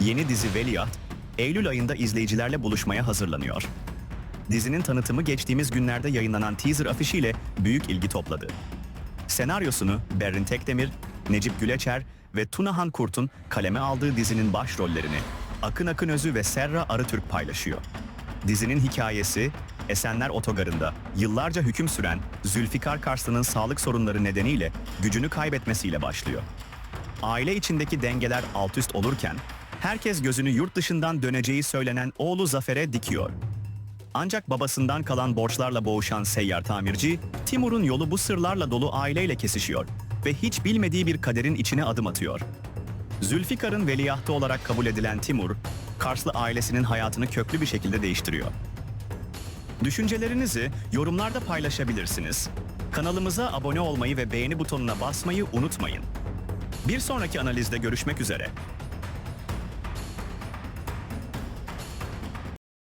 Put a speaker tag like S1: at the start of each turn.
S1: Yeni dizi Veliaht, Eylül ayında izleyicilerle buluşmaya hazırlanıyor. Dizinin tanıtımı geçtiğimiz günlerde yayınlanan teaser afişiyle büyük ilgi topladı. Senaryosunu Berrin Tekdemir, Necip Güleçer ve Tunahan Kurt'un kaleme aldığı dizinin başrollerini Akın Akınözü ve Serra Arıtürk paylaşıyor. Dizinin hikayesi Esenler Otogarı'nda yıllarca hüküm süren Zülfikar Karslı'nın sağlık sorunları nedeniyle gücünü kaybetmesiyle başlıyor. Aile içindeki dengeler alt üst olurken herkes gözünü yurt dışından döneceği söylenen oğlu Zafer'e dikiyor. Ancak babasından kalan borçlarla boğuşan seyyar tamirci, Timur'un yolu bu sırlarla dolu aileyle kesişiyor ve hiç bilmediği bir kaderin içine adım atıyor. Zülfikar'ın veliahtı olarak kabul edilen Timur, Karslı ailesinin hayatını köklü bir şekilde değiştiriyor. Düşüncelerinizi yorumlarda paylaşabilirsiniz. Kanalımıza abone olmayı ve beğeni butonuna basmayı unutmayın. Bir sonraki analizde görüşmek üzere.